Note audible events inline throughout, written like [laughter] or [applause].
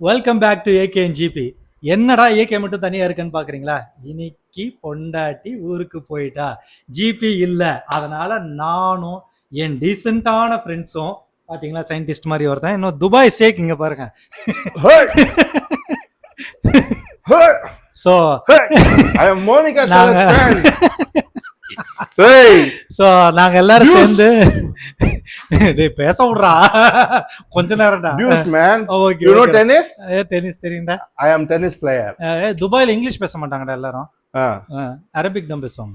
Welcome back to AK GP என்னடா AK மட்டும் தனியா இருக்குன்னு பாக்குறீங்களா? இன்னைக்கு பொண்டாட்டி ஊருக்கு போயிட்டா. ஜிபி இல்ல. அதனால நானும் என் டீசெண்டான ஃப்ரெண்ட்ஸும் பாத்தீங்களா சயின்டிஸ்ட் மாதிரி ஒருத்தன் இன்னும் துபாய் சேக் இங்க பாருங்க! So Hey! Monica நாங்க-! ஸோ எல்லாரும் சேர்ந்து டேய் பேச விடுறா கொஞ்ச நேரம்டா man. Okay You know tennis? Tennis தெரியும்டா I am tennis player. அஹ் துபாயில இங்கிலீஷ் பேச மாட்டாங்கடா எல்லாரும் அரபிக் தான் பேசுவாங்க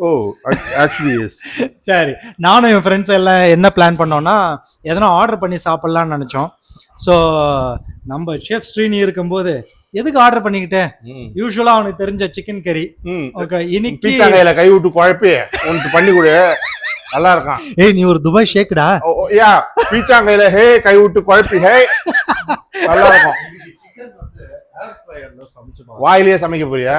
Oh, ac- actually yes. [laughs] சரி நானும் என் ஃப்ரெண்ட்ஸ் எல்லாம் என்ன பிளான் பண்ணோம்னா எதனா ஆர்டர் பண்ணி சாப்பிட்லான்னு நினச்சோம் ஸோ நம்ம ஷெஃப் ஸ்ரீனி இருக்கும்போது எதுக்கு ஆர்டர் பண்ணிக்கிட்டு? Mm. யூஸ்வலாக அவனுக்கு தெரிஞ்ச சிக்கன் கறி. ஓகே இன்னைக்கு கையில கை விட்டு குழப்பி உனக்கு பண்ணி கொடு. நல்லா இருக்கான். ஏய் நீ ஒரு துபாய் ஷேக்குடா. யா பீச்சா கையில ஹே கை விட்டு குழப்பி ஹே. நல்லா இருக்கும். வாயிலேயே சமைக்க போறியா?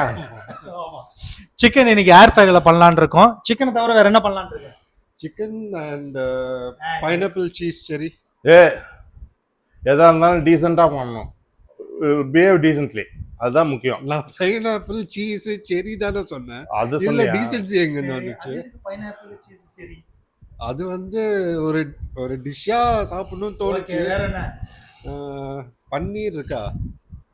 சிக்கன் இன்னைக்கு ஏர் ஃப்ரைல பண்ணலான்னு இருக்கோம். சிக்கனை தவிர வேற என்ன பண்ணலான்னு இருக்கோம் and uh, pineapple cheese cherry. ஏ எதா இருந்தாலும் டீசெண்டா பண்ணணும். பிஹேவ் டீசென்ட்லி அதுதான் முக்கியம். நான் pineapple cheese cherry தானே சொன்னேன். அது சொல்லியா? டீசென்சி எங்க வந்துச்சு? அது வந்து ஒரு ஒரு டிஷ்ஷா சாப்பிடணும்னு தோணுச்சு. வேற என்ன? பன்னீர் இருக்கா?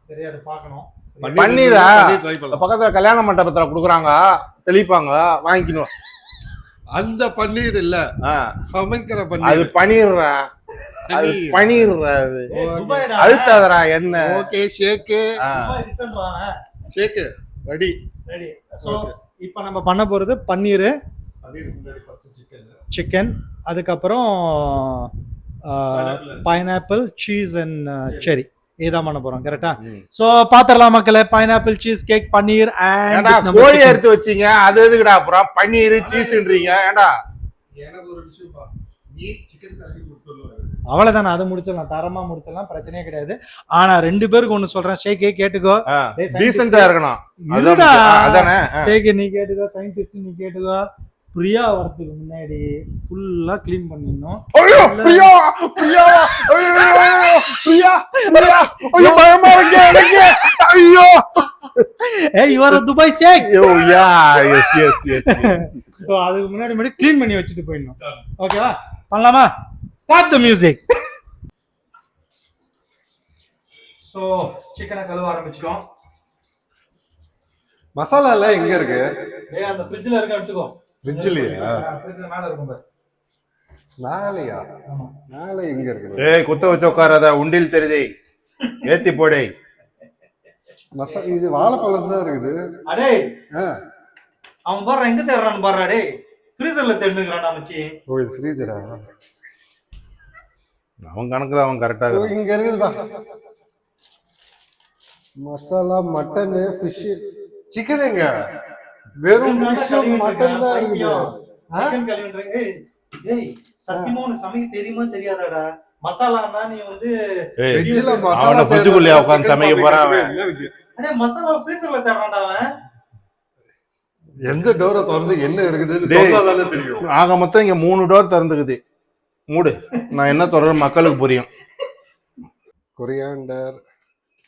தெரியாது பார்க்கணும். பன்னீரா? பன்னீர்? பக்கத்துல கல்யாண மண்டபத்துல குடுக்குறாங்க. தெளிப்பாங்க. வாங்கிக்கணும். அந்த பன்னீர் இல்ல. ஆ, சமைக்கிற அது பன்னீர். அது பனீர்ரா அது துபாய்டா? அழுத்தாதடா என்ன? Okay shake. Shake ready. Ready. So இப்போ நம்ம பண்ண போகிறது பன்னீர் சிக்கன் அதுக்கப்புறம் பைனாப்பிள் சீஸ் அண்ட் செரி. இதான் பண்ண போறோம் கரெக்டா ஸோ பாத்திரலாம் மக்களே. Pineapple cheese cake paneer and கோழி எடுத்து வச்சீங்க? அது எதுக்குடா அப்புறம்? பன்னீர் சீஸ்ன்றீங்க ஏண்டா எனக்கு ஒரு விஷயம் நீ சிக்கன் கறி கொடுத்துருவாரு அவ்வளவுதானே அதை முடிச்சிடலாம் தரமா முடிச்சிடலாம் பிரச்சனையே கிடையாது. ஆனா ரெண்டு பேருக்கு ஒண்ணு சொல்றேன். ஷேக்கே கேட்டுக்கோ. டீசெண்டா இருக்கணும். இருடா. அதானே. சேகே நீ கேட்டுக்கோ சயின்டிஸ்ட் நீ கேட்டுக்கோ. பிரியா வரதுக்கு முன்னாடி ஃபுல்லா க்ளீன் பண்ணிடணும். ஐயோ பிரியா பிரியா ஐயோ பிரியா பிரியா. ஐயோ பயமா இருக்கு எனக்கு. ஐயோ. ஏய் யுவர் துபாய் சேக் ஐயோ yeah yes yes yes so அதுக்கு முன்னாடி முன்னாடி க்ளீன் பண்ணி வச்சுட்டு போயிடணும். ஓகேவா பண்ணலாமா? ஸ்டார்ட் த மியூசிக் ஸோ சிக்கனை கழுவ ஆரம்பிச்சிட்டோம். மசாலா எல்லாம் எங்க இருக்கு? ஏய் அந்த ஃப்ரிட்ஜில் இருக்க எடுத்துக்கோ. ஃப்ரிட்ஜ்லயா ஃப்ரிட்ஜில் மேலே இருக்கும் பாரு. மேலையா? மேலே எங்க இருக்கு? ஏய் குத்த வச்சு உட்காராத உண்டில் தெரியுதே ஏத்தி போடே. மசா இது வாழைப்பழம் தான் இருக்குது. அடே. அவன் பாடுற எங்க தேடுறான்னு பாடுறா டே ஃப்ரீசர்ல தேடுங்கிறான்டா மச்சி. ஓ இது ஃப்ரீசரா அவன் கணக்குல அவன் கரெக்டா ஓ, இங்க இருக்குது பா மசாலா மட்டன் ஃபிஷ் சிக்கன் எங்க? வெறும் ஃபிஷ் மட்டன் தான் இருக்குது. ஏய், சத்தியமா உனக்கு சமைக்க தெரியுமா தெரியாதாடா? மசாலான்னா நீ வந்து ஃப்ரிட்ஜ்ல அவன மசாலா ஃப்ரிட்ஜுக்குள்ளேயே தேடுறது, உட்கார்ந்து சமைக்க போறான் அவன். அடே மசாலா ஃப்ரீசர்ல தேடுறான்டா அவன். எந்த டோரை திறந்து என்ன இருக்குதுன்னு தெரியும். ஆக மொத்தம் இங்க மூணு டோர் திறந்துக்குது. மூடு. நான் என்ன தொடர் மக்களுக்கு புரியும். கொரியாண்டர்.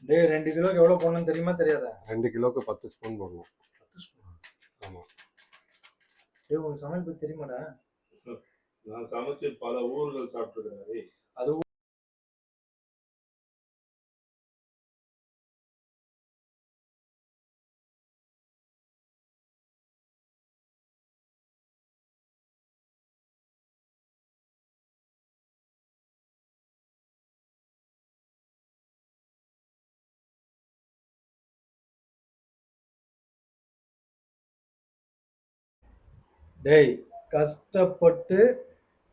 டேய் ரெண்டு கிலோக்கு எவ்வளவு போடணும்னு தெரியுமா தெரியாதா? ரெண்டு கிலோக்கு பத்து ஸ்பூன் போடணும். ஆமா. டேய் உனக்கு சமையல் பத்தி தெரியுமாடா? நான் சமைச்சு பல ஊர்கள் சாப்பிட்டுருக்கேன் டேய் கஷ்டப்பட்டு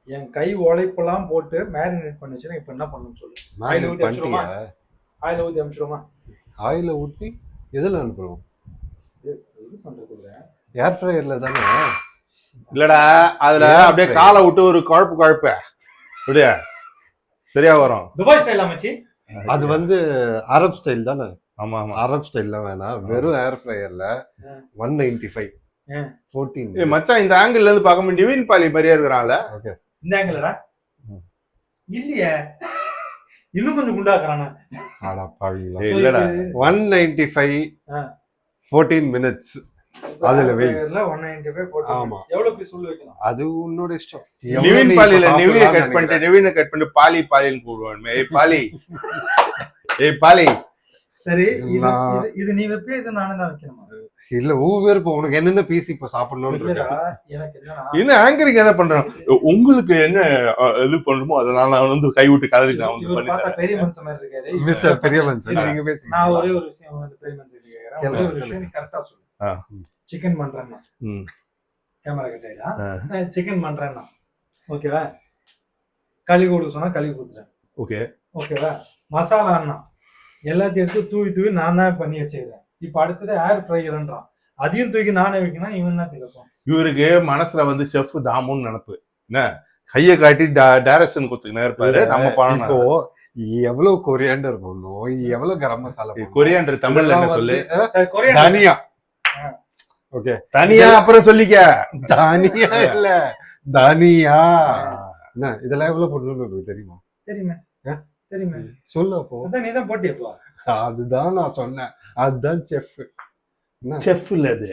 என் கை உழைப்பெல்லாம் போட்டு மேரினேட் பண்ணி வச்சுன்னா இப்போ என்ன பண்ணணும்னு சொல்லு? ஆயில் ஊத்தி அனுப்பிச்சிருமா ஆயில் ஊற்றி அனுப்பிச்சிருமா ஆயில ஊத்தி எதுல அனுப்புறோம்? இது பண்றது ஏர் ஃப்ரையர்ல தானே? இல்லடா அதுல அப்படியே? காலை விட்டு ஒரு குழப்பு குழப்ப. அப்படியே? சரியா வரும். துபாய் ஸ்டைல் அமைச்சு அது வந்து அரப் ஸ்டைல் தானே? ஆமா ஆமா. அரப் ஸ்டைல்லாம் வேணாம். வெறும் air ஃப்ரையர்ல. One ninety five. Fourteen ஏய் மச்சான் இந்த ஆங்கிள் இருந்து பார்க்க டிவின் பாலி மாதிரியே இருக்கிறான்ல இந்தாங்களடா இல்லையே. இன்னும் கொஞ்சம் குண்டாக்குறானே? இல்லடா. One ninety five. Fourteen minutes அதுல வை. ஒன் நைன்டி ஃபைவ் ஆமா. எவ்வளவு பீஸ் உள்ள வைக்கலாம்? அது உன்னோட இஷ்டம். நிவின் பாலியில நிவினை கட் பண்ணிட்டு? நிவினை கட் பண்ணிட்டு பாலி பாலின்னு கூடுவான் ஏய் பாலி [laughs] ஏய் பாலி சரி இது நீ வைப்பியா? இது நானே தான் வைக்கணுமா? இல்ல ஒவ்வொரு இப்போ உனக்கு என்னென்ன பீஸ் இப்போ சாப்பிடணும்னு என்ன ஆங்கரிங் என்ன பண்றான் உங்களுக்கு என்ன இது பண்ணணுமோ அதனால நான் வந்து கை விட்டு கதறி நான் வந்து. பெரிய மனுஷன் மாதிரி இருக்காரு. மிஸ்டர் சார் இல்ல. நீங்க பேசுங்க. நான் ஒரே ஒரு விஷயம் வந்து பெரிய மனுஷன் கேக்குறேன். ஒரே ஒரு விஷயம் கரெக்டா சொல்லு. ஆ. சிக்கன் பண்றேன்னா. கேமரா கட்டாயிடா ஆ. சிக்கன் பண்றேன்னா. ஓகேவா? களி கொடுக்க சொன்னா களி கொடுத்துறேன் ஓகே. ஓகேவா? மசாலான்னா. எல்லாத்தையும் எடுத்து தூவி தூவி நான் தான் பண்ணி வச்சுக்கிறேன். இப்போ அடுத்தது ஏர் ஃப்ரையர்ன்றான் அதையும் தூக்கி நானே வைக்கணும் இவன் தான் திகப்பான் இவருக்கு மனசுல வந்து செஃப் தாமுன்னு நினப்பு. என்ன? கைய காட்டி டைரக்ஷன் கொடுத்துக்கினே இருப்பாரு. நம்ம இப்போ பண்ணணும் எவ்வளவு கொரியாண்டர் போடணும் எவ்வளவு கரம் மசாலா? கொரியாண்டர் தமிழ்ல என்ன சொல்லு? தனியா. ஓகே. தனியா அப்புறம் சொல்லிக்க. தனியா இல்ல தனியா. என்ன இதெல்லாம் எவ்வளவு போடணும்னு உனக்கு தெரியுமா? தெரியுமே? தெரியுமே. சொல்லு அப்போ. நீ தான் போட்டியப்பா அதுதான் நான் சொன்னேன். அதுதான் செஃப் செஃப் இல்ல அது.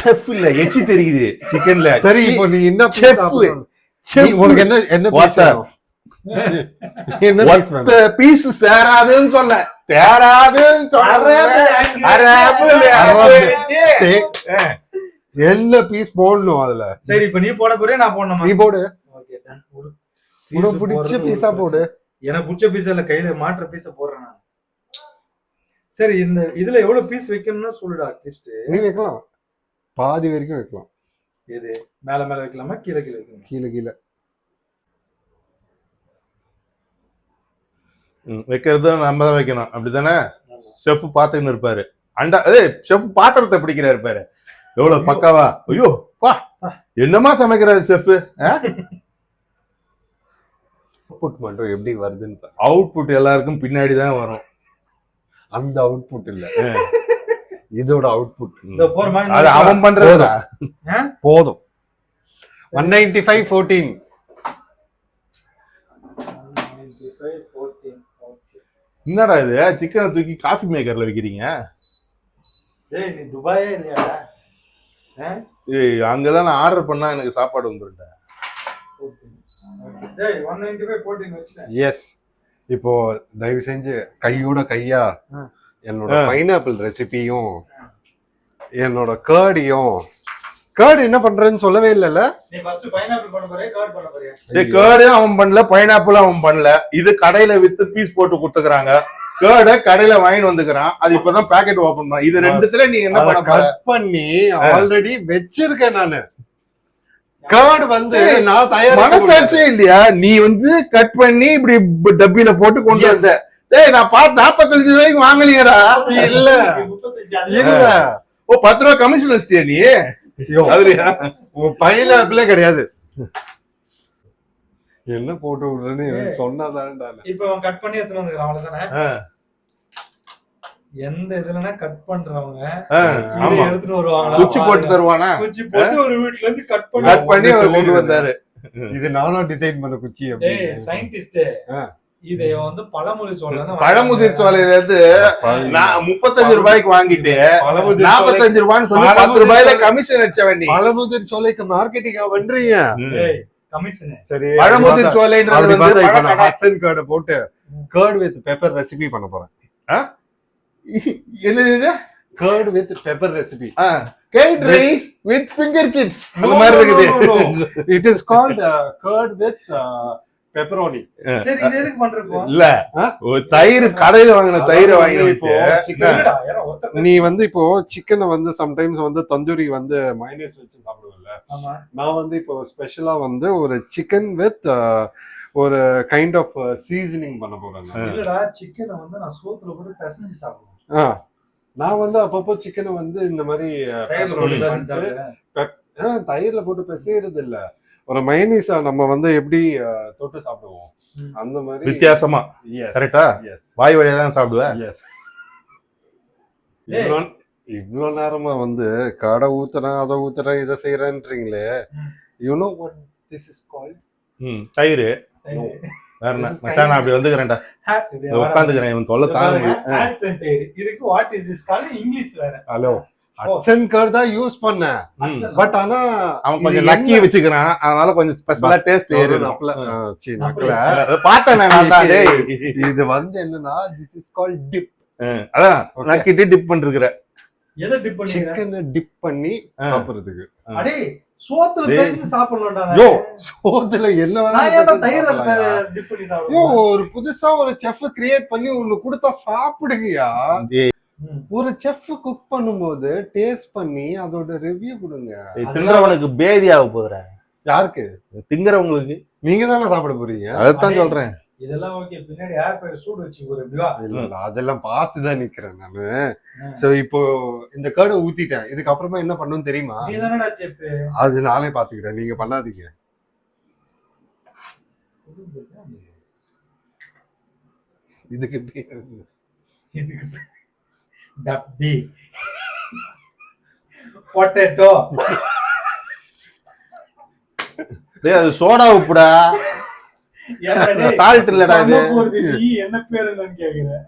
செஃப் இல்ல. எச்சி தெரியுது. சிக்கன்ல சரி இப்போ நீ என்ன? செஃப் நீ- உனக்கு என்ன என்ன வேணும்? என்ன? பீஸ் சேராதுன்னு சொல்ல தேராதுன்னு சொல்ல. சரி. என்ன பீஸ் போடணும் அதுல? சரி இப்ப நீ போட போறியா? நான் போடணுமா? நீ போடு. உனக்கு piece பிடிச்ச பீஸா போடு. எனக்கு பிடிச்ச பீஸ் இல்ல கையில மாற்ற பீஸ போடுறேன் நான். சரி இந்த இதுல எவ்வளவு பீஸ் வைக்கணும்னு சொல்லுடா அட்லீஸ்ட் நீ வைக்கலாம். பாதி வரைக்கும் வைக்கலாம். எது? மேல மேல வைக்கலாமா? கீழே கீழே வைக்கலாமா கீழே கீழே. ம், வைக்கிறது நம்ம தான் வைக்கணும். அப்படிதானே செஃப் பாத்துக்கின்னு இருப்பாரு. அண்டா ஏய் செஃப் பாத்திரத்தை பிடிக்கிறாரு பாரு. எவ்வளவு பக்காவா? ஐயோ வா. என்னமா சமைக்கிறாரு செஃப்? அவுட்புட் மட்டும் எப்படி வருதுன்னு பாரு. அவுட்புட் எல்லாருக்கும் பின்னாடி தான் வரும். அந்த அவுட்புட் இல்ல. இதோட அவுட்புட் அது அவன் பண்றதுடா போதும். ஒன் நைன்டி ஃபைவ் ஃபோர்டீன் என்னடா இது? சிக்கனை தூக்கி காஃபி மேக்கர்ல வைக்கிறீங்க? சரி நீ துபாயே இல்லையாடா? ஆ? ஏய் அங்கதான் நான் ஆர்டர் பண்ணா எனக்கு சாப்பாடு வந்துருட்டேன் டேய் 195 14 வச்சிட்டேன். எஸ் இப்போ தயவு செஞ்சு கையோட கையா. என்னோட பைனாப்பிள் ரெசிபியும் என்னோட கேர்டையும் கேர்டு என்ன பண்றேன்னு சொல்லவே இல்லைல்ல? கார்ட் அவன் பண்ணல பைனாப்பிள் அவன் பண்ணல. இது கடையில வித்து பீஸ் போட்டு கொடுத்துக்கிறாங்க. கேர்ட கடையில வாங்கி வந்துக்கிறான். அது இப்பதான் பாக்கெட் ஓபன் பண்ண. இது ரெண்டுத்துல நீ என்ன பண்ண போற? கட் பண்ணி ஆல்ரெடி வச்சிருக்கேன் நானு. கேர்டு வந்து ஏய், நான் தயார் மனசாட்சியே இல்லையா? நீ வந்து கட் பண்ணி இப்படி டப்பில போட்டு கொண்டு. வந்த. டேய் நான் பார்த்து நாற்பத்தஞ்சு ரூபாய்க்கு வாங்கலையடா. இல்ல. 35 அது இல்ல. ஓ பத்து ரூபா கமிஷன் வச்சிட்டியா நீ? அதுலயா? உன் பைனாப்பிளே கிடையாது. என்ன போட்டு விடுறேன்னு சொன்னாதான்டா. இப்போ அவன் கட் பண்ணி எடுத்துட்டு வந்துக்கிறான் அவ்வளவுதானே? எந்த இதுலனா கட் பண்றவங்க இதை எடுத்துட்டு வருவாங்களா? குச்சி போட்டு தருவானா? குச்சி போட்டு ஒரு வீட்ல இருந்து கட் பண்ணி கட் பண்ணி அவர் கொண்டு. வந்தாரு. இது நானும் டிசைன் பண்ண குச்சி டேய் சயின்டிஸ்ட். இதை வந்து பழமொழி சொல்ல பழமுதிர் சோலையில இருந்து முப்பத்தஞ்சு ரூபாய்க்கு வாங்கிட்டு பழமுதிர் சோலை- நாற்பத்தஞ்சு ரூபான்னு சொல்லி பத்து பழமுதிர் ரூபாயில சோலை- கமிஷன் வச்சவன் நீ. பழமுதிர் சோலைக்கு மார்க்கெட்டிங்கா பண்றீங்க? டேய் கமிஷன் சரி பழமுதிர் சோலைன்றது வந்து போட்டு கேர்டு வித் பெப்பர் ரெசிபி பண்ண போறேன். என்னது curd with pepper recipe curd rice with finger chips அந்த மாதிரி இருக்குது. It is called curd with pepperoni சரி இது எதுக்கு பண்றப்போ இல்ல. ஆ? ஒரு தயிர் கடையில வாங்கின தயிரை வாங்கி நீ வந்து இப்போ சிக்கனை வந்து சம்டைம்ஸ் வந்து தந்தூரி வந்து மைனஸ் வச்சு சாப்பிடுவல நான் வந்து இப்போ ஸ்பெஷலா வந்து ஒரு சிக்கன் வித் ஒரு கைண்ட் ஆஃப் சீசனிங் பண்ண போறேன். இல்லடா சிக்கனை வந்து நான் சோத்துல போட்டு பிசைஞ்சு சாப்பிடுவேன். நான் வந்து அப்பப்போ சிக்கனை வந்து இந்த மாதிரி தயிர்ல போட்டு பிசையறது இல்ல ஒரு மைனீஸா நம்ம வந்து எப்படி தொட்டு சாப்பிடுவோம். அந்த மாதிரி வித்தியாசமா. கரெக்டா. வாய் வழியா தான் சாப்பிடுவேன். இவ்வளோ- நேரமா வந்து கடை ஊத்துறேன் அதை ஊத்துறேன் இதை செய்யறேன்றீங்களே ம். You know what this is தயிர் தயிர். வேற என்ன? மச்சான் நான் அப்படி வந்துக்கிறேன்டா. உட்காந்துக்கிறேன் இவன் தொல்லை தாங்க இதுக்கு what is this call English வேற. ஹலோ ஹட்சன் கார் தான் யூஸ் பண்ணேன். பட் ஆனா அவன் கொஞ்சம் லக்கி வச்சுக்கிறான். அதனால கொஞ்சம் ஸ்பெஷலா டேஸ்ட் ஏறி நப்பல. ஆ, சீ, நப்பல. நக்கல. அதை பார்த்தேன் நான் தான். [laughs] இது வந்து என்னன்னா திஸ் இஸ் கால் டிப் அதான் நக்கிட்டு டிப் பண்ணிருக்கிற எதை டிப் சிக்கனை டிப் பண்ணி. சாப்பிடுறதுக்கு. அடே சோத்துல. பேசி சாப்பிடலாம்டா யோ. சோத்துல என்ன வேணாலும் யோ? சாப்பிடுவேன் ஒரு புதுசா ஒரு செஃப் கிரியேட் பண்ணி ஒண்ணு கொடுத்தா சாப்பிடுங்கயா. ஒரு செஃப் குக் பண்ணும்போது டேஸ்ட் பண்ணி அதோட ரிவ்யூ கொடுங்க. தின்றவனுக்கு பேதி ஆக போதுற யாருக்கு? திங்குறவங்களுக்கு. நீங்க தானே சாப்பிட போறீங்க? அதைத்தான் சொல்றேன். இதெல்லாம் ஓகே பின்னாடி ஏர் ஃபயர் சூடு வச்சு ஒரு இல்ல, இல்ல, அதெல்லாம் பார்த்து தான் நிக்கிறேன் நானு. சோ இப்போ இந்த கேர்டை ஊத்திட்டேன். இதுக்கு அப்புறமா என்ன பண்ணணும் தெரியுமா? அது நானே பாத்துக்கிறேன் நீங்க பண்ணாதீங்க. இதுக்கு பேரு? இதுக்கு டப்பி. பொட்டேட்டோ டேய் அது சோடா உப்புடா. Salt இல்லடா இது. என்ன பேரு என்னன்னு கேக்குறேன்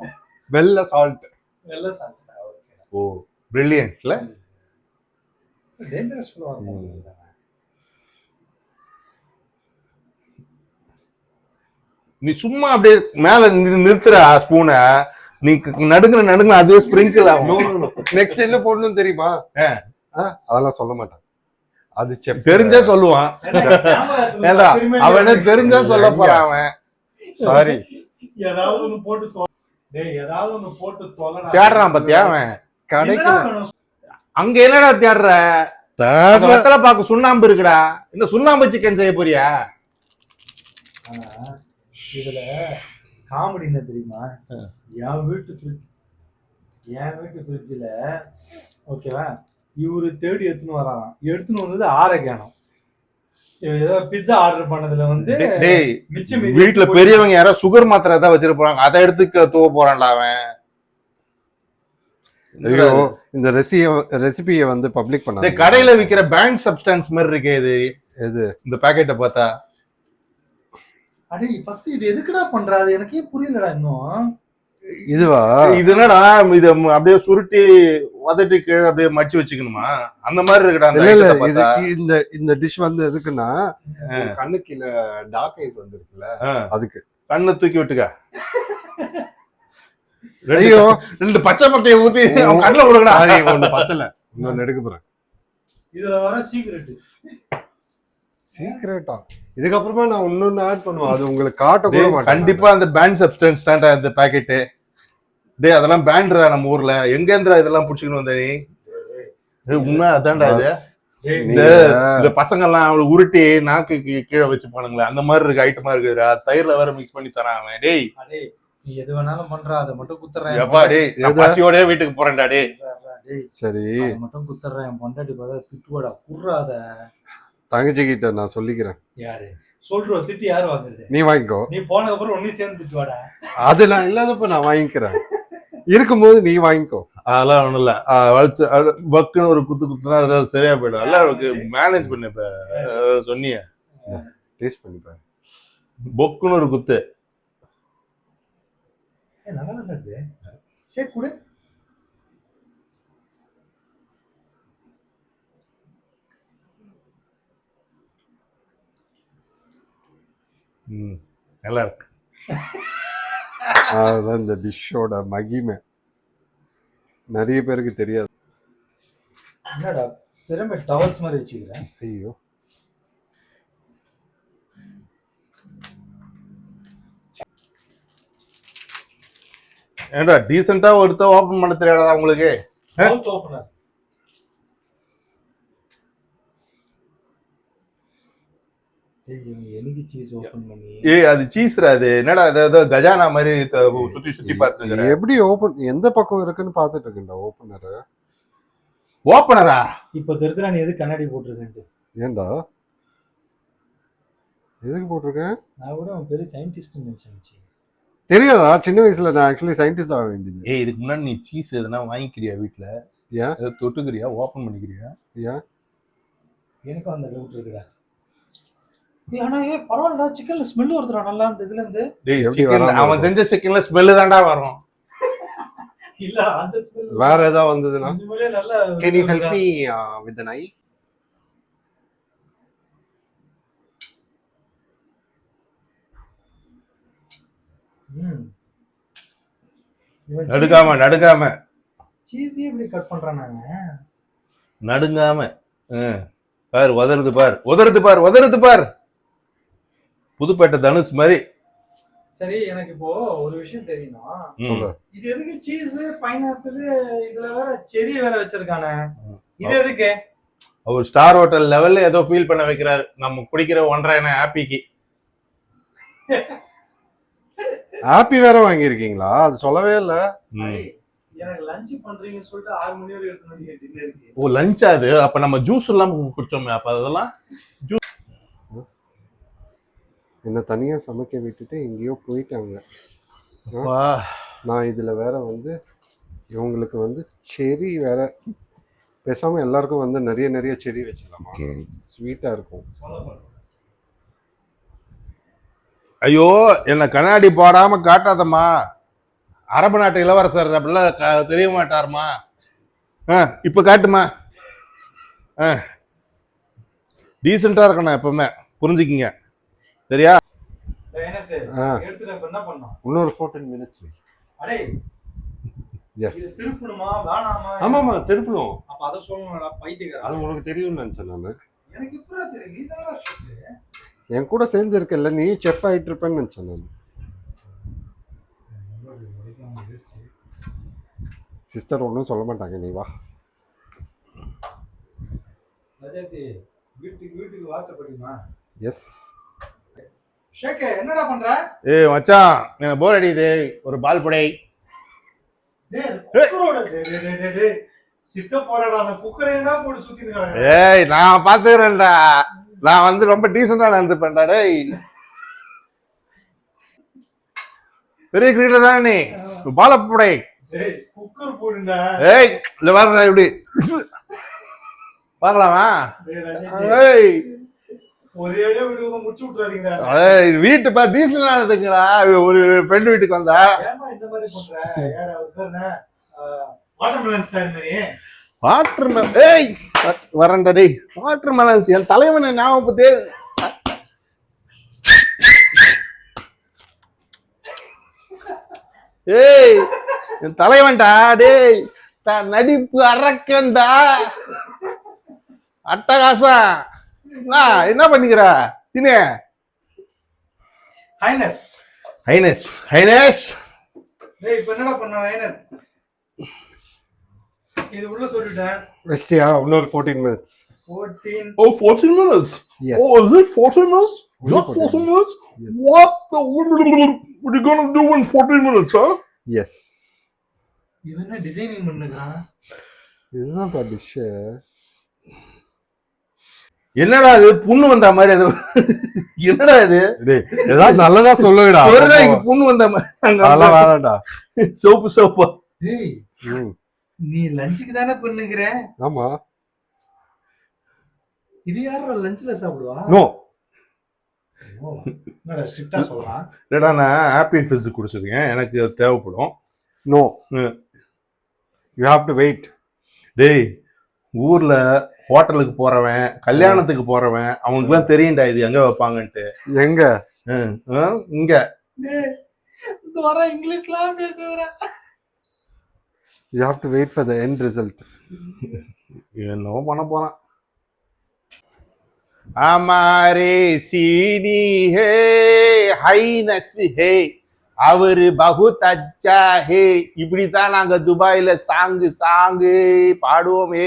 வெள்ளை சால்ட் வெள்ள சால்ட்டா ஓகே. ஓ பிரில்லியன்ட்ல டேஞ்சரஸ் நீ சும்மா அப்படியே மேல நி- நிறுத்துற ஸ்பூனை நீ நடுங்குற நடுங்குற அதுவே ஸ்ப்ரிங்கிள் ஆகும். நெக்ஸ்ட் என்ன போடணும் தெரியுமா? அதெல்லாம் சொல்ல மாட்டேன். அது தெரிஞ்சே சொல்லுவான். ஏண்டா அவனே தெரிஞ்சா சொல்ல போறான் அவன். சாரி. ஏதாவது ஒண்ணு போட்டு டேய் ஏதாவது ஒண்ணு போட்டு தொலைடா. தேடுறான் பாத்தியா அவன்? கடைக்கு என்னடா வேணும்? அங்க என்னடா தேடுற? வெத்தலை பாக்கு சுண்ணாம்பு இருக்குடா. இந்த சுண்ணாம்பு சிக்கன் செய்ய போறியா? இதுல காமெடி என்ன தெரியுமா? என் வீட்டு ஃப்ரிட்ஜ் என் வீட்டு ஃப்ரிட்ஜில் ஓகேவா இவரு தேடி எடுத்துன்னு வராராம். எடுத்துன்னு வந்தது ஆரோக்கியானம் ஏதோ பிட்சா ஆர்டர் பண்ணதுல வந்து மிச்சம் வீட்டுல பெரியவங்க யாரோ சுகர் மாத்திரை தான் வச்சிருப்பாங்க அதை எடுத்து தூவ போறான்டா அவன். ஐயோ இந்த ரெசிய ரெசிபியை வந்து பப்ளிக் பண்ண கடையில விக்கிற பேண்ட் சப்ஸ்டன்ஸ் மாதிரி இருக்கே இது. எது? இந்த பாக்கெட்டை பார்த்தா. அடே ஃபர்ஸ்ட் இது எதுக்குடா பண்றாது எனக்கே புரியலடா இன்னும். இதுவா? இது என்னடா இது அப்படியே சுருட்டி உதட்டி கீழே அப்படியே மடிச்சு வச்சுக்கணுமா? அந்த மாதிரி இருக்குடா. இந்த இந்த டிஷ் வந்து எதுக்குன்னா கண்ணுக்கு கீழ டார்க் ஐஸ் வந்திருக்குல்ல அதுக்கு. கண்ணை தூக்கி விட்டுக்க. ஐயோ. ரெண்டு பச்சை பட்டையை ஊத்தி கண்ணுல விடுங்கடா. ஒண்ணு பத்தல. இன்னொன்னு எடுக்க போறேன். இதுல வர சீக்ரெட் சீக்கிரட்டா இதுக்கப்புறமா நான் இன்னொன்னு ஆட் பண்ணுவேன். அது உங்களுக்கு காட்ட கூட மாட்டேன். கண்டிப்பா அந்த பேண்ட் சப்ஸ்டன்ஸ் தான்டா இந்த பாக்கெட்டு டேய் அதெல்லாம் பேண்ட்ரா நம்ம ஊர்ல. எங்கேந்திரா இதெல்லாம் புடிச்சுக்கணும் வந்த நீ? உண்மை அதான்டா இது. இந்த இந்த பசங்க எல்லாம் அவளை உருட்டி நாக்கு கீழே வச்சு பானுங்களே அந்த மாதிரி இருக்கு ஐட்டமா இருக்குதுடா. தயிர்ல வேற மிக்ஸ் பண்ணி தரான் அவன். டேய். எது வேணாலும் பண்றா. அதை மட்டும் குத்துறேன். எப்பா டேய்? பசியோடய வீட்டுக்கு போறேன்டா டேய். சரி. அதை மட்டும் குத்துறேன். என் பொண்டாட்டி பார்த்தா திட்டுவாடா. குர்றாத தங்கச்சி கிட்ட நான் சொல்லிக்கிறேன். யாரு? சொல்றோம் திட்டு யாரு வாங்குறது? நீ வாங்கிக்கோ. நீ போனதுக்கு அப்புறம் ஒன்னே சேர்ந்து திட்டுவாடா அதெல்லாம் இல்லாதப்ப நான் வாங்கிக்கிறேன். இருக்கும்போது நீ வாங்கிக்கோ. அதெல்லாம் ஒண்ணும் இல்ல. வளர்த்து அது பக்குன்னு ஒரு குத்து குத்துனா அதாவது சரியா போயிடும். எல்லாம் அவளுக்கு மேனேஜ் பண்ணு இப்ப. சொன்னியே. டேஸ்ட் பண்ணி பாரு பொக்குன்னு ஒரு குத்து. நல்லா இருக்கு. சரி கொடு. ம், நல்லா இருக்கு அதுதான் இந்த டிஷ்ஷோட மகிமை. நிறைய பேருக்கு தெரியாது. என்னடா திரும்ப டவல்ஸ் மாதிரி வச்சுக்கிறேன். ஐயோ. ஏன்டா டீசெண்டா ஒருத்த ஓபன் பண்ண தெரியாதா உங்களுக்கு? ஓப்பனர் ஏய் அது சீஸ்ரா அது? என்னடா ஏதோ கஜானா மாதிரி சுத்தி சுத்தி பாத்துக்கிற எப்படி ஓபன் எந்த பக்கம் இருக்குன்னு பாத்துட்டு இருக்கேன்டா ஓபனர் ஓப்பனரா இப்ப நீ எது கண்ணாடி போட்டிருக்கேன்ட்டு ஏன்டா? எதுக்கு போட்டிருக்கேன் நான் கூட அவன் பெரிய சயின்டிஸ்ட் நினைச்சேன் தெரியாதா? சின்ன வயசுல நான் ஆக்சுவலி சயின்டிஸ்ட் ஆக வேண்டியது. ஏய் இதுக்கு முன்னாடி நீ சீஸ் எதுனா வாங்கிக்கிறியா வீட்ல? ஏன்? தொட்டுக்கிறியா? ஓபன் பண்ணிக்கிறியா? ஏன்? எனக்கும் அந்த டவுட் இருக்குடா. ஏய், ஆனா ஏ பரவாயில்லடா சிக்கன்ல ஸ்மெல் வருதுடா நல்லா இந்த இதுல இருந்து டேய் சிக்கன் அவன்? செஞ்ச சிக்கன்ல ஸ்மெல்லு தான்டா வரும். [laughs] இல்ல அந்த ஸ்மெல் வேற ஏதாவது வந்ததுன்னா? நிஜமாலே நல்லா can you help me with the knife ம். இவன் நடுக்காம நடுக்காம சீஸே இப்படி கட் பண்றானாங்க நடுங்காம. பார் உதறது பார் உதறது பார் உதறது பார். புதுப்பேட்டை தனுஷ் மாதிரி. சரி எனக்கு இப்போ ஒரு விஷயம் தெரியணும் ம். சொல்லு. இது எதுக்கு சீஸ் பைனாப்பிள் இதுல வேற செரி வேற வச்சிருக்கானே. இது எதுக்கு? அவர் ஸ்டார் ஹோட்டல் லெவல்ல ஏதோ ஃபீல் பண்ண வைக்கிறாரு. நம்ம குடிக்கிற ஒன்றரை எண்ணெய் ஹாப்பிக்கு ஹாப்பி வேற வாங்கியிருக்கீங்களா? அது சொல்லவே இல்ல. எனக்கு லஞ்ச் பண்றீங்கன்னு சொல்லிட்டு ஆறு மணி வரை எடுத்து ஓ லஞ்ச் அது? அப்ப நம்ம ஜூஸ் எல்லாம் குடிச்சோமே அப்ப அதெல்லாம்? என்ன தனியா சமைக்க விட்டுட்டு எங்கேயோ போயிட்டாங்க. நான் இதுல வேற வந்து இவங்களுக்கு வந்து செரி வேற. பேசாம எல்லாருக்கும் வந்து நிறைய நிறைய செரி வச்சுக்கலாமா? ஸ்வீட்டா இருக்கும். ஐயோ என்ன கண்ணாடி போடாம காட்டாதம்மா. அரபு நாட்டு இளவரசர் அப்படிலாம் தெரிய மாட்டாருமா. ஆ இப்ப காட்டுமா. ஆ. டீசெண்டா இருக்கணும் எப்பவுமே. புரிஞ்சுக்கிங்க. சரியா இன்னொரு ஃபோர்டீன் மினிட்ஸ் ஆமாமா திருப்பணும் அப்ப அதை உனக்கு தெரியும்னு நினைச்சேன் நான். என் கூட சேர்ந்துருக்கல நீ செஃப் ஆயிட்டு இருப்பேன்னு நினைச்சேன் நான். சிஸ்டர் ஒன்றும் சொல்ல மாட்டாங்க நீ வா. வீட்டுக்கு வீட்டுக்கு வாசப்படிமா? எஸ் ஷேக்கு என்னடா பண்ற? ஏய் மச்சான் எனக்கு போர் அடிக்குது. ஒரு பால் புடை. ஏய் நான் பாத்துக்கிறேன்டா நான் வந்து ரொம்ப டீசெண்டா நடந்துப்பேன்டா டேய். பெரிய கிரீடர் தானே நீ? பால புடை. ஏய் இல்ல வர்ற இப்படி. பார்க்கலாமா ஏய். வீட்டு பா டீசெண்டா நடந்துக்கிறா ஒரு ஃப்ரெண்டு வீட்டுக்கு வந்தா. வாட்டர் மெலன் ஏய் வரேன்டா டேய். வாட்டர் மெலன்ஸ் என் தலைவனை ஞாபகத்தே ஏய் என் தலைவன்டா டேய். நடிப்பு அரக்கன்டா. அட்டகாசம். என்ன என்ன பண்ணிக்கிற தினே ஹைனஸ் ஹைனஸ் ஹைனஸ் டேய் இப்போ என்னடா பண்ண ஹைனஸ் இது உள்ள சொல்லிட்டேன் வெஸ்டியா இன்னொரு fourteen minutes 14 Oh, 14 minutes. Yes. Oh, is it 14 minutes? Only Just 14 14 minutes? Yes. What the what are you gonna do in 14 minutes, huh? Yes இவன் என்ன டிசைனிங் பண்ணுகிறான் இதுதான் டிஷ்ஷு என்னடா இது? புண்ணு வந்த மாதிரி அது என்னடா இது? டேய் ஏதாவது நல்லதா சொல்லுடா இங்க புண்ணு வந்த மாதிரி. அதெல்லாம் அங்க வேணாம்டா. Soap soap. நீ லஞ்சுக்கு தானே பண்ணுகிற ஆமா. இது யாரா லஞ்ச்ல சாப்பிடுவா? நோ. என்னடா ஸ்ட்ரிக்ட்டா சொல்றான். என்னடா நான் ஆப்பிள் ஃபிஸ் குடிச்சிருக்கேன். எனக்கு தேவைப்படும். நோ. ம். யூ ஹாவ் டு வெயிட் டேய் ஊரில் ஹோட்டலுக்கு போகிறவன் கல்யாணத்துக்கு போகிறவன் அவனுக்குலாம் தெரியும்டா இது எங்கே வைப்பாங்கன்ட்டு. எங்க? இங்க. இங்கிலீஷ்லாம் பேசுறேன் you have to wait for the end result என்னவோ பண்ண போறான். அமாரே சீனி ஹே ஹைனஸ் ஹே. அவரு பகுத் அச்சா ஹே இப்படித்தான் நாங்க துபாயில சாங்கு சாங்கு பாடுவோமே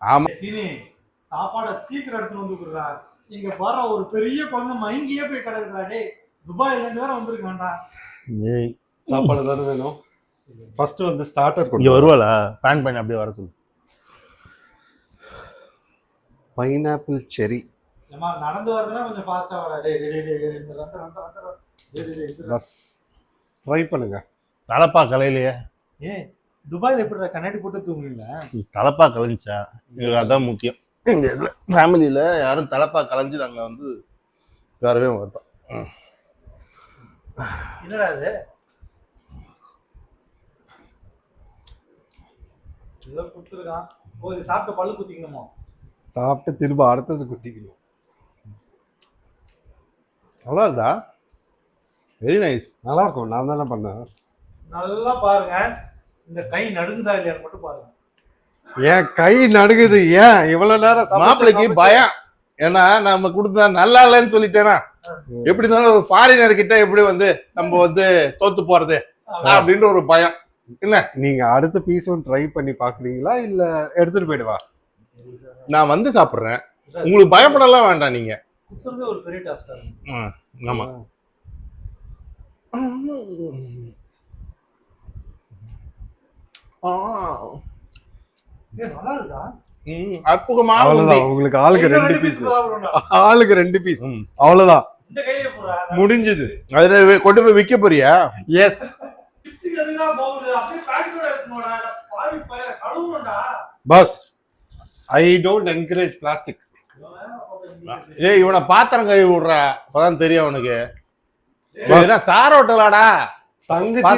ஆமா. சீனி சாப்பாட சீக்கிரம் எடுத்துட்டு வந்து கொடுறா. இங்க பாரு ஒரு பெரிய குழந்தை மயங்கியே போய் கிடக்குறா டேய். துபாயில இருந்து வேற வந்திருக்க வேண்டாம். ஏய், சாப்பாடு தானே வேணும். ஃபர்ஸ்ட் வந்து ஸ்டார்டர் இங்க வருவாளா? பேன் பண்ணி அப்படியே வர சொல்லு. பைனாப்பிள் செரி ஏமா நடந்து வரதுனா கொஞ்சம் ஃபாஸ்டா வரா. டேய் டேய் டேய், பஸ் ட்ரை பண்ணுங்க. தலப்பா கலையிலையே. ஏய் துபாயில எப்படிடா கண்ணாடி போட்டு தூங்குவீங்களா தலப்பா கலைஞ்சா எனக்கு அதான் முக்கியம். எங்க இதுல ஃபேமிலியில யாரும் தலைப்பா கலைஞ்சு நாங்க வந்து உட்காரவே மாட்டோம். என்னடா கொடுத்துருக்கான். ஓ இது சாப்பிட்டு பல்லு குத்திக்கணுமோ? சாப்பிட்டு திரும்ப அடுத்தது குத்திக்கணும். இருந்தா வெரி நைஸ் நல்லா இருக்கும் நான் தானே பண்ணேன். நல்லா பாருங்க. இந்த கை நடுங்குதா இல்லையான்னு மட்டும் பாருங்க. ஏன் கை நடுங்குது. ஏன்? இவ்வளவு நேரம் மாப்பிள்ளைக்கு பயம். ஏன்னா நம்ம கொடுத்தா நல்லா இல்லைன்னு சொல்லிட்டேனா? எப்படி இருந்தாலும் ஒரு ஃபாரினர் கிட்ட எப்படி வந்து நம்ம வந்து தோத்து போறது? அப்படின்ற ஒரு பயம். என்ன? நீங்க அடுத்த பீஸும் ட்ரை பண்ணி பாக்குறீங்களா இல்ல எடுத்துட்டு போயிடுவா? நான் வந்து சாப்பிடுறேன். உங்களுக்கு பயப்படலாம் வேண்டாம் நீங்க. குத்துறது ஒரு பெரிய டாஸ்க் ஆமா ஆ, ஏ நல்லா இருக்கா ம், அற்புதமான உண்டி. அவ்வளவுதான் உங்களுக்கு ஆளுக்கு ரெண்டு பீஸ். ஆளுக்கு ரெண்டு பீஸ் ம். அவ்வளவுதான். முடிஞ்சது. அதுல கொண்டு போய் விற்க போறியா? Yes but I don't encourage plastic ஏய் இவனை பாத்திரம் கழுவி விடுறா. அப்பதான் தெரியும் அவனுக்கு. இதுனா ஸ்டார் ஹோட்டலாடா தங்கச்சி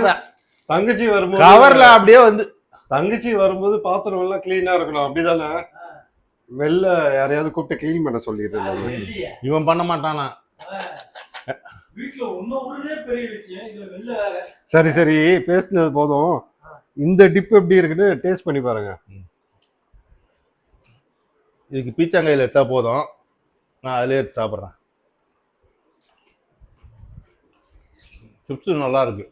தங்கச்சி வரும்போது கவர்ல அப்படியே வந்து. தங்கச்சி வரும்போது பாத்திரம் எல்லாம் கிளீனா இருக்கணும் அப்படிதானே? வெளில யாரையாவது கூப்பிட்டு க்ளீன் பண்ண சொல்லிடுறாங்க வெளிய இவன் பண்ண மாட்டானா? சரி சரி பேசினது போதும். இந்த டிப் எப்படி இருக்குன்னு டேஸ்ட் பண்ணி பாருங்க. இதுக்கு பீச்சாங்கையில் எடுத்தா போதும். நான் அதிலே எடுத்து சாப்பிட்றேன். சிப்ஸ் நல்லா இருக்கு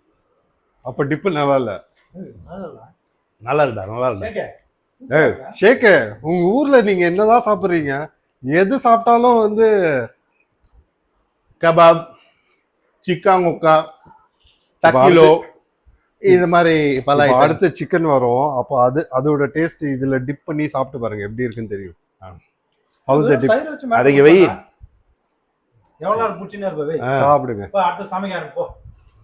அப்ப டிப்பு நல்லா இல்ல நல்லா இருக்குடா நல்லா இருக்குடா ஏய் ஷேக்கு உங்க ஊர்ல நீங்க என்னதான் சாப்பிடுறீங்க? எது சாப்பிட்டாலும் வந்து கபாப் சிக்காங்கொக்கா தக்கிலோ இது மாதிரி பல. அடுத்த சிக்கன் வரும். அப்போ அது அதோட டேஸ்ட் இதுல டிப் பண்ணி சாப்பிட்டு பாருங்க எப்படி இருக்குன்னு தெரியும். ஹவுஸ் டிப் இருப்ப வை. சாப்பிடுங்க.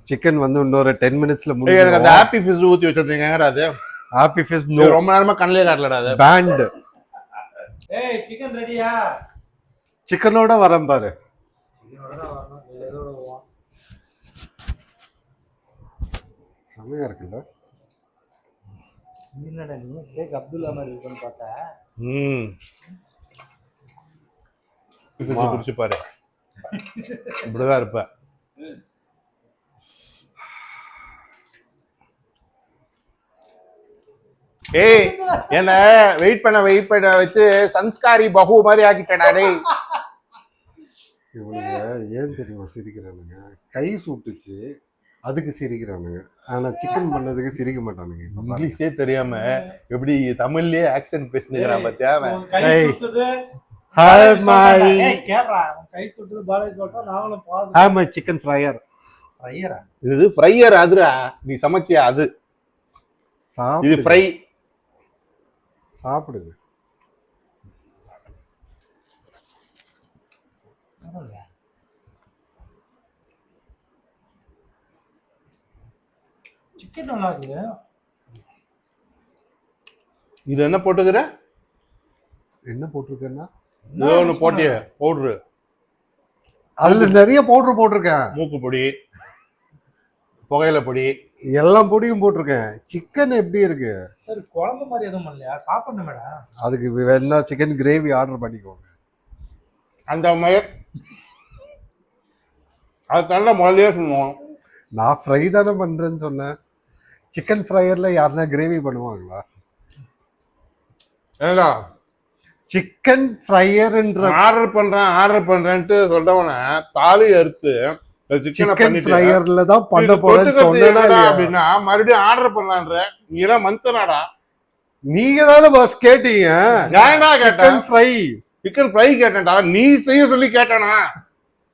சிக்கன் வந்து இன்னொரு டென் மினிட்ஸ்ல ஏய், எனக்கு அந்த முடியும் ஹாப்பி ஃபிஷ் ஊத்தி வச்சிருந்தீங்கடா அது? ஹாப்பி ஃபேஸ் நோ இது ரொம்ப நேரமா கண்ணிலே காட்டலடா அது. பேண்ட் ஏய் சிக்கன் ரெடியா சிக்கனோட வரேன் பாரு. செமையா இருக்குல்ல? என்னடா நீ? ஷேக் அப்துல்லா மாதிரி இருக்குன்னு பார்த்தா. ம். குடிச்சு பாரு. இப்படிதான் இருப்ப ஏய் என்ன வெயிட் பண்ண வெயிட் பண்ண வச்சு சன்ஸ்காரி பஹு மாதிரி ஆக்கிட்டடா டேய். இவனுங்க ஏன் தெரியுமா சிரிக்கிறானுங்க? கை சுட்டுச்சு அதுக்கு சிரிக்கிறானுங்க. ஆனா சிக்கன் பண்ணதுக்கு சிரிக்க மாட்டானுங்க. இங்கிலீஷே தெரியாம எப்படி தமிழ்லயே ஆக்சன் பேசினுக்கிறான் பாத்தியா chicken fryer. ஐயரா இது ஃப்ரையர் அதுடா. நீ சமைச்சியா அது? இது ஃப்ரை சாப்பிடுங்க சிக்கன் நல்லா இருக்குது இது என்ன போட்டுக்கிற? என்ன போட்டிருக்கேன்னா? ஏதோ ஒண்ணு போட்டிய பவுடரு. அதுல நிறைய பவுடர் போட்டிருக்கேன். மூக்கு பொடி புகையில பொடி. எல்லாம் பொடியும் போட்டிருக்கேன். சிக்கன் எப்படி இருக்கு? சரி குழம்பு மாதிரி எதுவும் பண்ணலையா? சாப்பிடணும் மேடம். அதுக்கு வேணா சிக்கன் கிரேவி ஆர்டர் பண்ணிக்கோங்க. அந்த மயர். அது தள்ள முதல்லயே சொல்லுவோம். நான் ஃப்ரை தானே பண்றேன்னு சொன்னேன். சிக்கன் ஃப்ரையர்ல யாருன்னா கிரேவி பண்ணுவாங்களா? ஏடா சிக்கன் ஃப்ரையர்ன்ற ஆர்டர் பண்றேன் ஆர்டர் பண்றேன்ட்டு சொல்றவன தாலி அறுத்து சிக்கனை ஃப்ரையர்ல தான் பண்ண போறேன்னு? அப்படின்னா மறுபடியும் ஆர்டர் பண்ணலான்ற. நீ எல்லாம் மந்தனாடா நீங்க தானே பஸ் கேட்டீங்க ஏன்டா கேட்டேன் ஃப்ரை சிக்கன் ஃப்ரை கேட்டேன்டா. நீ செய்ய சொல்லி கேட்டானா?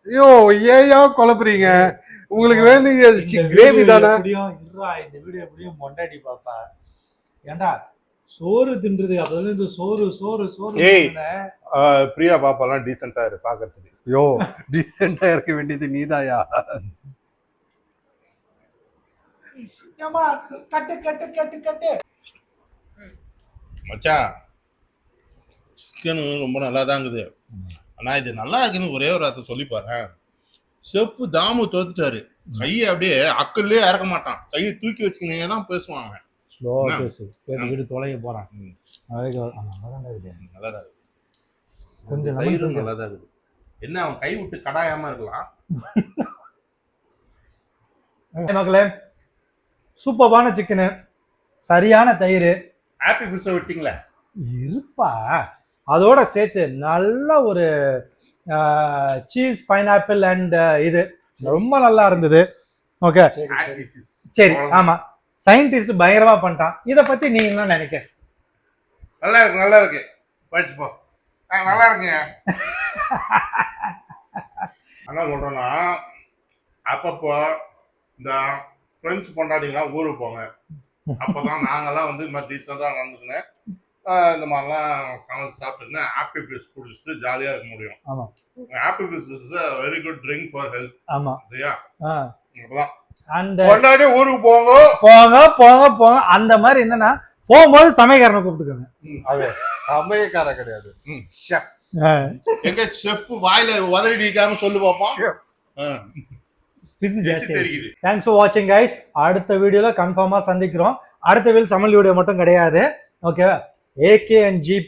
ஐயோ ஏயா குழப்புறீங்க? உங்களுக்கு வேணுங்க கிரேவி தானே? எப்படியும் இருடா இந்த வீடியோ எப்படியும் மொண்டாடி பாப்பா. ஏன்டா சோறு தின்றது அப்பதான் இந்த சோறு சோறு சோறு ஏய். பிரியா பாப்பாலாம் டீசெண்டா இரு பாக்குறதுக்கு. ஐயோ டீசெண்டா இருக்க வேண்டியது நீதாயா? ஏம்மா, கட்டு கட்டு கட்டு கட்டு. மச்சான் சிக்கன் ரொம்ப நல்லா தான் இருக்குது ஆனா இது நல்லா இருக்குன்னு ஒரே ஒரு வார்த்தை சொல்லி பாரு செஃப் தாமு தோத்துட்டாரு. கையை அப்படியே அக்கல்லே இறக்க மாட்டான். கையை தூக்கி வச்சுக்கினே தான் பேசுவாங்க ஸ்லோ என்ன? பேசு கேட்டு வீடு தொலைய இருக்குது. நல்லா தான் இருக்குது. கொஞ்சம் தயிரும் கொஞ்சம். நல்லா தான் இருக்குது. என்ன அவன் கை விட்டு கடாயாம இருக்கலாம். [laughs] மக்களே சூப்பர்பான சிக்கனு சரியான தயிர். ஹாப்பி ஃபிஷ்ஷை விட்டீங்களா? இருப்பா. அதோட சேர்த்து நல்ல ஒரு சீஸ் பைனாப்பிள் அண்ட் இது. ரொம்ப நல்லா இருந்தது. ஓகே ஃபிஷ் சரி. ஆமா. சயின்டிஸ்ட் பயங்கரமா பண்ணிட்டான். இத பத்தி நீங்க என்ன நினைக்க? நல்லா இருக்கு நல்லா இருக்கு. படிச்சு போ. ஆ, நல்லா இருக்குங்க. என்ன சொல்றேன்னா அப்பப்போ இந்த ஃப்ரெண்ட்ஸ் பொண்டாட்டிங்களாம் ஊருக்கு போங்க. அப்பதான் நாங்கெல்லாம் வந்து இந்த மாதிரி டீசெண்டாக நடந்துக்கினேன் இந்த மாதிரிலாம் சமைச்சு சாப்பிட்டுன்னு ஆப்பி ஃபிஷ் குடிச்சிட்டு ஜாலியாக இருக்க முடியும். ஆமா. ஆப்பி fish is very good drink for health ஆமா. சரியா? அப்பதான். அண்ட் பொண்டாட்டி ஊருக்கு போங்க. போங்க போங்க போங்க. அந்த மாதிரி என்னன்னா போகும்போது சமையக்காரனை கூப்பிட்டுக்கோங்க. சமயக்கார கிடையாது. ஷெஃப் எங்க செஃப் வாயில உதறி நிக்காம சொல்லு பாப்போம் தேங்க்ஸ் ஃபார் வாட்சிங் கைஸ் அடுத்த வீடியோல கன்ஃபார்மா சந்திக்கிறோம். அடுத்த வீல் சமையல் வீடியோ மட்டும் கிடையாது. ஓகேவா ஏகே அண்ட் ஜிபி